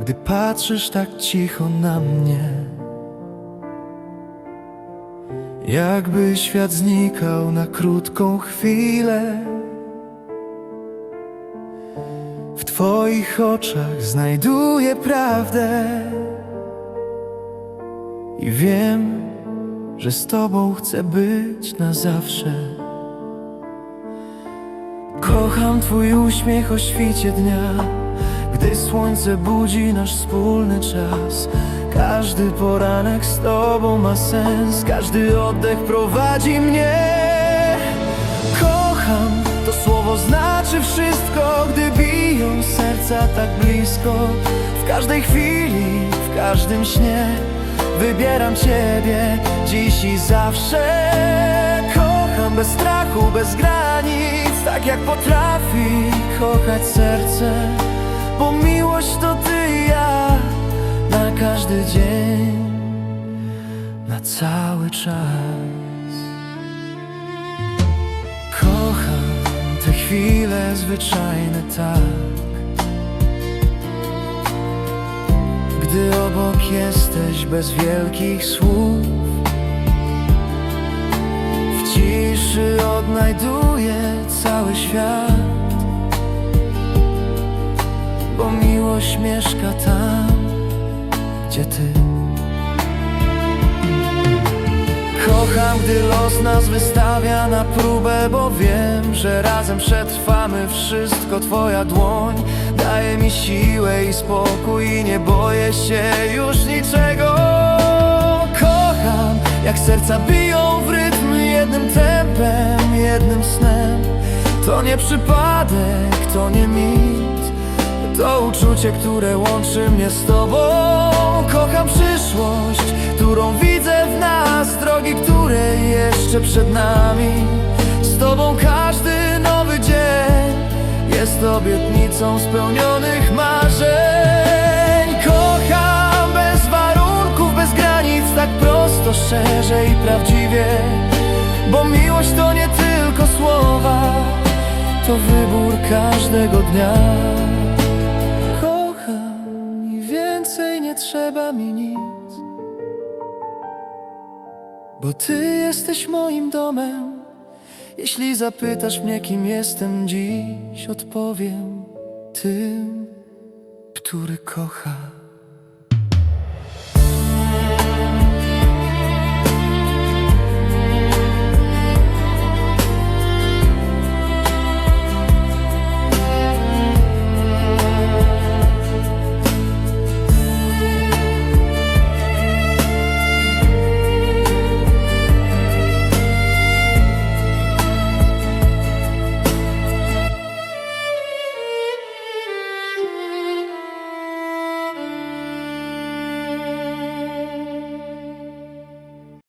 gdy patrzysz tak cicho na mnie. Jakby świat znikał na krótką chwilę. W Twoich oczach znajduję prawdę i wiem, że z Tobą chcę być na zawsze. Kocham Twój uśmiech o świcie dnia, gdy słońce budzi nasz wspólny czas. Każdy poranek z Tobą ma sens, każdy oddech prowadzi mnie. Kocham, to słowo znaczy wszystko, gdy biją serca tak blisko. W każdej chwili, w każdym śnie wybieram Ciebie dziś i zawsze. Kocham bez strachu, bez granic, tak jak potrafi kochać serce. Na cały czas. Kocham te chwile zwyczajne tak Gdy obok jesteś bez wielkich słów W ciszy odnajduję cały świat Bo miłość mieszka tam, gdzie ty Kocham, gdy los nas wystawia na próbę Bo wiem, że razem przetrwamy wszystko. Twoja dłoń daje mi siłę i spokój I nie boję się już niczego. Kocham, jak serca biją w rytm Jednym tempem, jednym snem. To nie przypadek, to nie mit. To uczucie, które łączy mnie z Tobą Kocham przyszłość, którą widzę w nas Drogi, które jeszcze przed nami. Z Tobą każdy nowy dzień Jest obietnicą spełnionych marzeń. Kocham bez warunków, bez granic Tak prosto, szczerze i prawdziwie Bo miłość to nie tylko słowa To wybór każdego dnia trzeba mi nic. Bo ty jesteś moim domem. Jeśli zapytasz mnie, kim jestem dziś, odpowiem tym, który kocha.